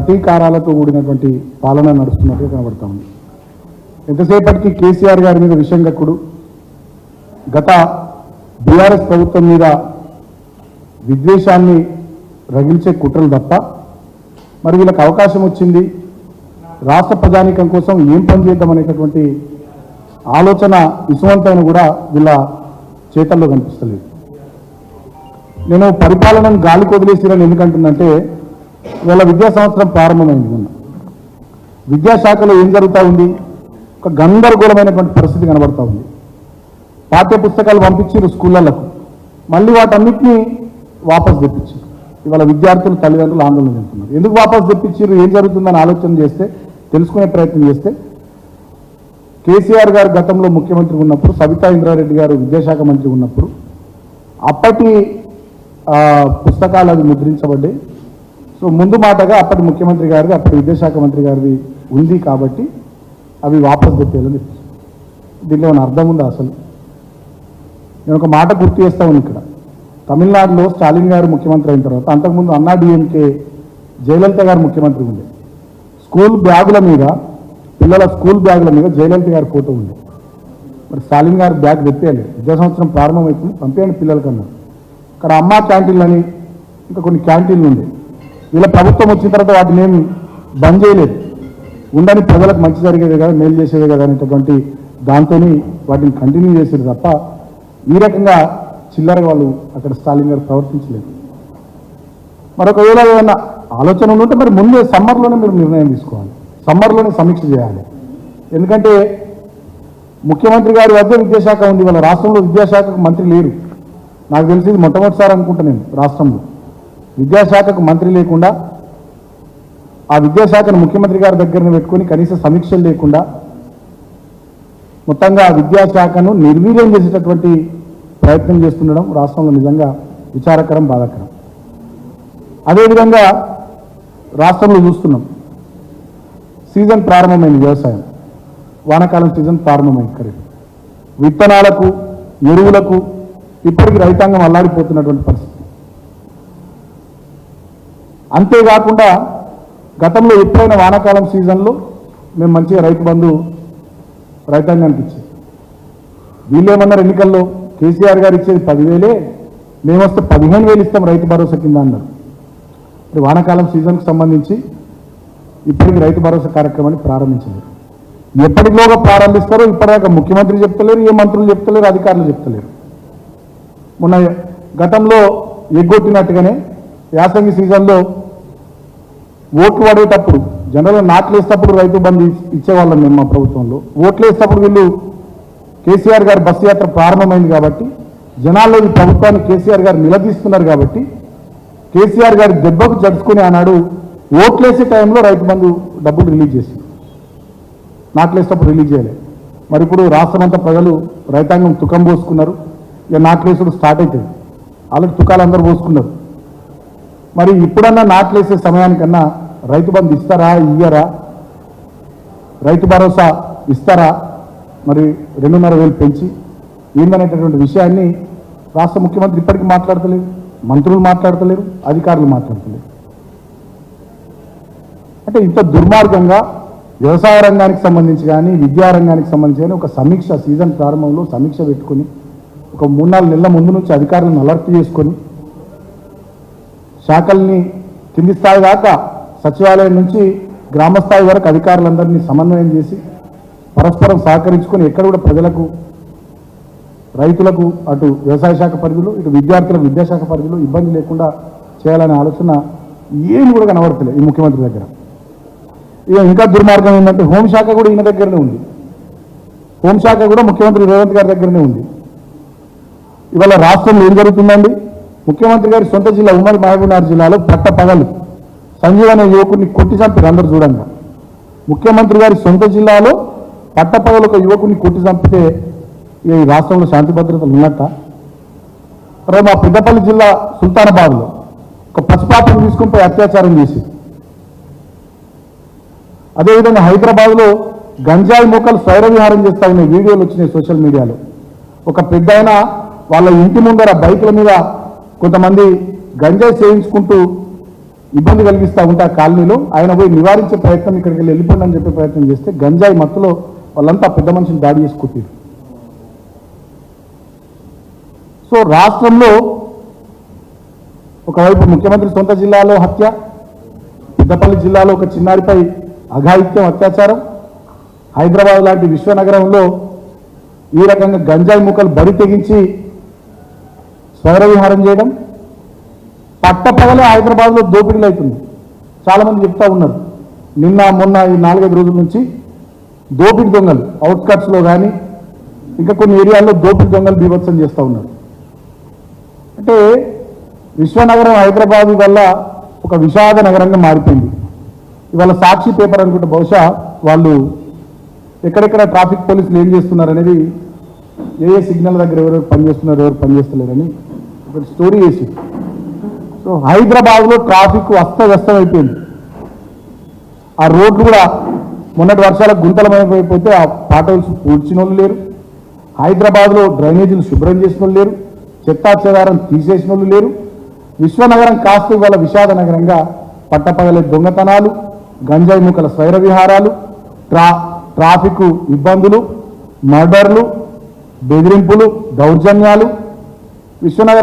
ప్రతీకారాలతో కూడినటువంటి పాలన నడుస్తున్నట్టుగా కనబడతా ఉంది. ఎంతసేపటికి కేసీఆర్ గారి మీద విషంగక్కుడు గత బీఆర్ఎస్ ప్రభుత్వం మీద విద్వేషాన్ని రగిల్చే కుట్రలు తప్ప మరి వీళ్ళకి అవకాశం వచ్చింది రాష్ట్ర ప్రజానీకం కోసం ఏం పని చేద్దాం అనేటటువంటి ఆలోచన విసువంతైన కూడా వీళ్ళ చేతల్లో కనిపిస్తలేదు. నేను పరిపాలనను గాలి కొదిలేసిరని ఎందుకంటుందంటే ఇవాళ విద్యా సంవత్సరం ప్రారంభమైంది నిన్న విద్యాశాఖలో ఏం జరుగుతూ ఉంది? ఒక గందరగోళమైనటువంటి పరిస్థితి కనబడతా ఉంది. పాఠ్య పుస్తకాలు పంపించారు స్కూళ్ళకు మళ్ళీ వాటన్నిటినీ వాపస్ తెప్పించారు ఇవాళ విద్యార్థులు తల్లిదండ్రులు ఆందోళన చెందుతున్నారు. ఎందుకు వాపస్ తెప్పించారు ఏం జరుగుతుందని ఆలోచన చేస్తే తెలుసుకునే ప్రయత్నం చేస్తే కేసీఆర్ గారు గతంలో ముఖ్యమంత్రి ఉన్నప్పుడు సబితా ఇంద్రారెడ్డి గారు విద్యాశాఖ మంత్రి ఉన్నప్పుడు అప్పటి ఆ, పుస్తకాలు అవి ముద్రించబడ్డాయి. సో ముందు మాటగా అప్పటి ముఖ్యమంత్రి గారిది అప్పటి విద్యాశాఖ మంత్రి గారిది ఉంది కాబట్టి అవి వాపసు పెట్టేయాలని చెప్పారు. దీనిలో ఏమైనా అర్థం ఉందా అసలు? నేను ఒక మాట గుర్తు చేస్తా ఉన్నాను ఇక్కడ. తమిళనాడులో స్టాలిన్ గారు ముఖ్యమంత్రి అయిన తర్వాత అంతకుముందు అన్నా డిఎంకే జయలలిత గారు ముఖ్యమంత్రి ఉండే. స్కూల్ బ్యాగుల మీద పిల్లల స్కూల్ బ్యాగుల మీద జయలలిత గారి ఫోటో ఉంది మరి స్టాలిన్ గారు బ్యాగ్ తెప్పేయాలి విద్యా సంవత్సరం ప్రారంభమవుతుంది పంపేయండి పిల్లలకన్నా. ఇక్కడ అమ్మ క్యాంటీన్లు అని ఇంకా కొన్ని క్యాంటీన్లు ఉండే. ఇలా ప్రభుత్వం వచ్చిన తర్వాత వాటిని ఏం బంద్ చేయలేదు. ఉండని ప్రజలకు మంచి జరిగేది కదా మేలు చేసేది కదా అనేటటువంటి దాంతో వాటిని కంటిన్యూ చేసేది తప్ప ఈ రకంగా చిల్లరగా వాళ్ళు అక్కడ స్టాలిన్ గారు ప్రవర్తించలేదు. మరొకవేళ ఏదైనా ఆలోచన ఉంటే మరి ముందే సమ్మర్లోనే మీరు నిర్ణయం తీసుకోవాలి. సమ్మర్లోనే సమీక్ష చేయాలి. ఎందుకంటే ముఖ్యమంత్రి గారి వద్ద విద్యాశాఖ ఉంది వాళ్ళ రాష్ట్రంలో విద్యాశాఖకు మంత్రి లేరు. నాకు తెలిసి ఇది మొట్టమొదటిసారి అనుకుంటా నేను రాష్ట్రంలో. విద్యాశాఖకు మంత్రి లేకుండా ఆ విద్యాశాఖను ముఖ్యమంత్రి గారి దగ్గర పెట్టుకొని కనీస సమీక్షలు లేకుండా మొత్తంగా ఆ విద్యాశాఖను నిర్వీర్యం చేసేటటువంటి ప్రయత్నం చేస్తుండడం రాష్ట్రంలో నిజంగా విచారకరం బాధాకరం. అదేవిధంగా రాష్ట్రంలో చూస్తున్నాం. సీజన్ ప్రారంభమైంది వ్యవసాయం. వానాకాలం సీజన్ ప్రారంభమైంది ఖరీదు. విత్తనాలకు ఎరువులకు ఇప్పటికి రైతాంగం అల్లాడిపోతున్నటువంటి పరిస్థితి. అంతేకాకుండా గతంలో ఎప్పుడైనా వానాకాలం సీజన్లో మేము మంచిగా రైతు బంధు రైతాంగానికి ఇచ్చేది వీళ్ళేమన్నారు ఎన్నికల్లో? కేసీఆర్ గారు ఇచ్చేది పదివేలే మేము వస్తే పదిహేను వేలు ఇస్తాం రైతు భరోసా కింద అన్నారు. ఇప్పుడు వానాకాలం సీజన్కి సంబంధించి ఇప్పటికి రైతు భరోసా కార్యక్రమాన్ని ప్రారంభించింది ఎప్పటిలోగా ప్రారంభిస్తారో ఇప్పటిదాకా ముఖ్యమంత్రి చెప్తలేరు ఏ మంత్రులు చెప్తలేరు అధికారులు చెప్తలేరు. మొన్న గతంలో ఎగ్గొట్టినట్టుగానే యాసంగి సీజన్లో ఓట్లు పడేటప్పుడు జనరల్గా నాట్లు వేసేటప్పుడు రైతు బంధు ఇచ్చేవాళ్ళం మేము మా ప్రభుత్వంలో. ఓట్లు వేసేటప్పుడు వీళ్ళు కేసీఆర్ గారి బస్సు యాత్ర ప్రారంభమైంది కాబట్టి జనాల్లో ఈ ప్రభుత్వాన్ని కేసీఆర్ గారు నిలదీస్తున్నారు కాబట్టి కేసీఆర్ గారి దెబ్బకు జడుచుకుని ఆనాడు ఓట్లేసే టైంలో రైతు బంధు డబ్బులు రిలీజ్ చేసింది. నాట్లేసేటప్పుడు రిలీజ్ చేయలేదు మరి ఇప్పుడు రాష్ట్రమంతా ప్రజలు రైతాంగం తుకం పోసుకున్నారు. ఇక నాట్లేసుడు స్టార్ట్ అవుతుంది ఆల్రెడీ తుకాలు అందరూ పోసుకున్నారు. మరి ఇప్పుడన్నా నాట్లేసే సమయానికన్నా రైతు బంధు ఇస్తారా ఇయ్యరా? రైతు భరోసా ఇస్తారా? మరి రెండున్నర వేలు పెంచి ఏందనేటటువంటి విషయాన్ని రాష్ట్ర ముఖ్యమంత్రి ఇప్పటికీ మాట్లాడతలేరు మంత్రులు మాట్లాడతలేరు అధికారులు మాట్లాడతలేరు. అంటే ఇంత దుర్మార్గంగా వ్యవసాయ రంగానికి సంబంధించి కానీ విద్యారంగానికి సంబంధించి కానీ ఒక సమీక్ష సీజన్ ప్రారంభంలో సమీక్ష పెట్టుకొని ఒక మూడు నాలుగు నెలల ముందు నుంచి అధికారులను అలర్ట్ చేసుకొని శాఖల్ని కింది స్థాయి దాకా సచివాలయం నుంచి గ్రామ స్థాయి వరకు అధికారులందరినీ సమన్వయం చేసి పరస్పరం సహకరించుకొని ఎక్కడ కూడా ప్రజలకు రైతులకు అటు వ్యవసాయ శాఖ పరిధిలో ఇటు విద్యార్థులకు విద్యాశాఖ పరిధిలో ఇబ్బంది లేకుండా చేయాలనే ఆలోచన ఏమి కూడా కనబడతలేదు ఈ ముఖ్యమంత్రి దగ్గర. ఇక ఇంకా దుర్మార్గం ఏంటంటే హోంశాఖ కూడా ఈయన దగ్గరనే ఉంది. హోంశాఖ కూడా ముఖ్యమంత్రి రేవంత్ గారి దగ్గరనే ఉంది. ఇవాళ రాష్ట్రంలో ఏం జరుగుతుందండి? ముఖ్యమంత్రి గారి సొంత జిల్లా ఉమ్మడి మహబూబ్నగర్ జిల్లాలో పట్ట పగలు. సంజీవ్ అనే యువకుడిని కొట్టి చంపారు అందరు చూడంగా. ముఖ్యమంత్రి గారి సొంత జిల్లాలో పట్టపగలు ఒక యువకుడిని కొట్టి చంపితే ఈ రాష్ట్రంలో శాంతి భద్రతలు ఉన్నట్ట? రేపు మా పెద్దపల్లి జిల్లా సుల్తానాబాద్లో ఒక పసిపాపను తీసుకుని పోయి అత్యాచారం చేసి అదేవిధంగా హైదరాబాద్లో గంజాయి మొక్కలు స్వైరవిహారం చేస్తా ఉన్న వీడియోలు వచ్చినాయి సోషల్ మీడియాలో. ఒక పెద్ద వాళ్ళ ఇంటి ముందర బైకుల మీద కొంతమంది గంజాయి చేయించుకుంటూ ఇబ్బంది కలిగిస్తూ ఉంటే ఆ కాలనీలో. ఆయన పోయి నివారించే ప్రయత్నం ఇక్కడికి వెళ్ళి వెళ్ళిపోండి అని చెప్పే ప్రయత్నం చేస్తే గంజాయి మత్తులో వాళ్ళంతా పెద్ద మనిషిని దాడి చేసుకుంటారు సో రాష్ట్రంలో ఒకవైపు ముఖ్యమంత్రి సొంత జిల్లాలో హత్య పెద్దపల్లి జిల్లాలో ఒక చిన్నారిపై అఘాయిత్యం అత్యాచారం హైదరాబాద్ లాంటి విశ్వనగరంలో ఈ రకంగా గంజాయి ముక్కలు బరి తెగించి విహారం చేయడం పట్టపగలే హైదరాబాద్లో దోపిడీలు అవుతుంది చాలామంది చెప్తా ఉన్నారు నిన్న మొన్న ఈ నాలుగైదు రోజుల నుంచి దోపిడి దొంగలు అవుట్కట్స్లో కానీ ఇంకా కొన్ని ఏరియాల్లో దోపిడి దొంగలు బీభత్సం చేస్తూ ఉన్నారు. అంటే విశ్వనగరం హైదరాబాద్ వల్ల ఒక విషాద నగరంగా మారిపోయింది. ఇవాళ సాక్షి పేపర్ అనుకుంటే బహుశా వాళ్ళు ఎక్కడెక్కడ ట్రాఫిక్ పోలీసులు ఏం చేస్తున్నారు అనేది ఏ ఏ సిగ్నల్ దగ్గర ఎవరెవరు పనిచేస్తున్నారు ఎవరు పనిచేస్తలేరని ఒక స్టోరీ వేసి సో హైదరాబాద్లో ట్రాఫిక్ అస్తవ్యస్తం అయిపోయింది ఆ రోడ్లు కూడా మొన్నటి వర్షాలకు గుంతలమైపోతే ఆ పాటోల్స్ పూడ్చిన వాళ్ళు లేరు. హైదరాబాద్లో డ్రైనేజీలు శుభ్రం చేసిన వాళ్ళు లేరు. చెత్తాచెదారం తీసేసిన వాళ్ళు లేరు. విశ్వనగరం కాస్త ఇవాళ విషాద నగరంగా పట్టపగలే దొంగతనాలు గంజాయి ముక్కల స్వైర విహారాలు ట్రా ట్రాఫిక్ ఇబ్బందులు మర్డర్లు బెదిరింపులు దౌర్జన్యాలు. విశ్వనగరం